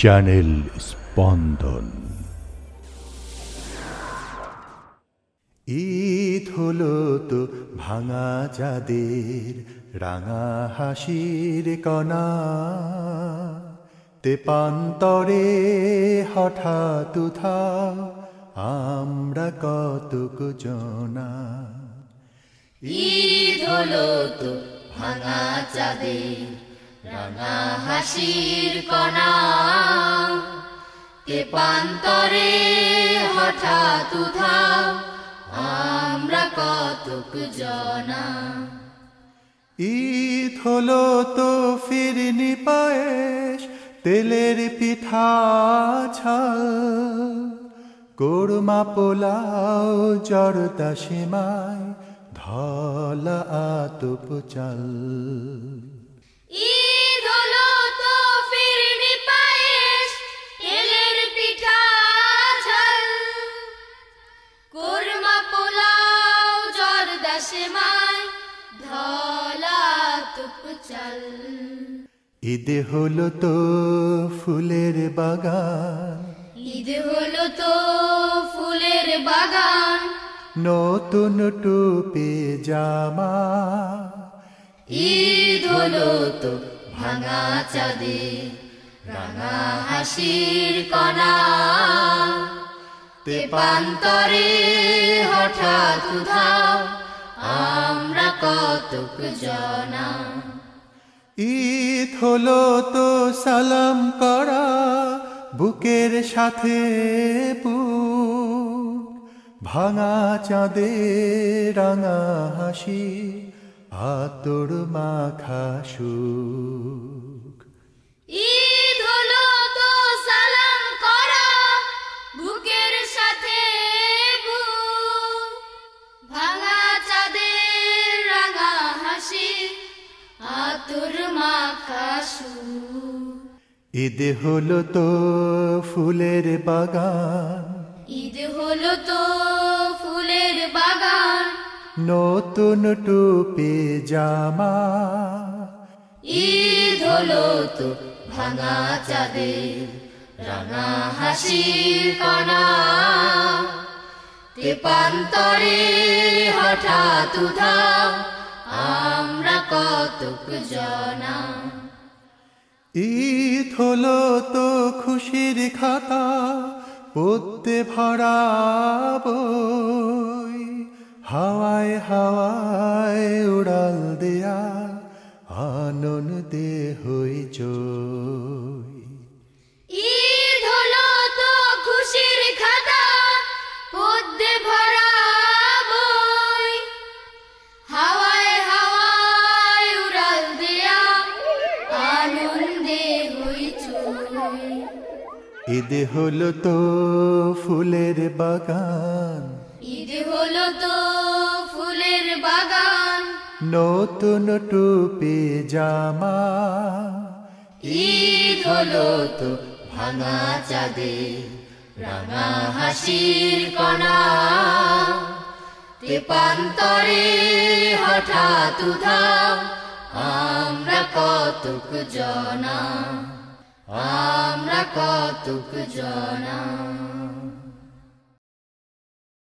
Channel স্পন্দন ঈদ হলো তো ভাঙা চাঁদের রাঙা হাসির কণা। তেপান্তরে হঠাৎ উঠাও আমরা কতক জনা। ঈদ হলো তো ভাঙা চাঁদে রাঙা হাসির কণা হঠাৎ উঠাও আমরা কতক জনা। ঈদ হলো তো ফিরনি পায়েস তেলের পিঠা ছাল। কোরমা পোলাও জর্দা সেমাই, ধলা আতপ চাল। ঈদ হলো তো ফুলের বাগান। ঈদ হলো তো ফুলের বাগান। নতুন টুপি জামা। ঈদ হলো তো ভাঙা চাঁদে রাঙা হাসির কণা। তেপান্তরে হঠাৎ উধাও আমরা কতক জনা। ঈদ হলো তো সালাম করা বুকের সাথে ভাঙা চাঁদে রাঙা হাসি আতর মাখা সুখ। ঈদ হলো তো ফুলের বাগান। ঈদ হলো তো ফুলের বাগান। নতুন টুপি জামা। ঈদ হলো তো ভাঙা চাঁদে রাঙা হাসির কণা তেপান্তরে হঠাৎ উধাও আমরা কতক জনা ঈদ হলো তো খুশির খাতা পদ্মে ভরা হাওয়ায় হাওয়ায় উড়াল দেয়া আনন্দে হই ঈদ হলো তো ফুলের বাগান। ঈদ হলো তো ফুলের বাগান। নতুন টুপি জামা। ঈদ হলো তো ভাঙা চাঁদে রাঙা হাসির কণা। তেপান্তরে হঠাৎ উধাও আমরা কতক জনা। আমরা কতক জনা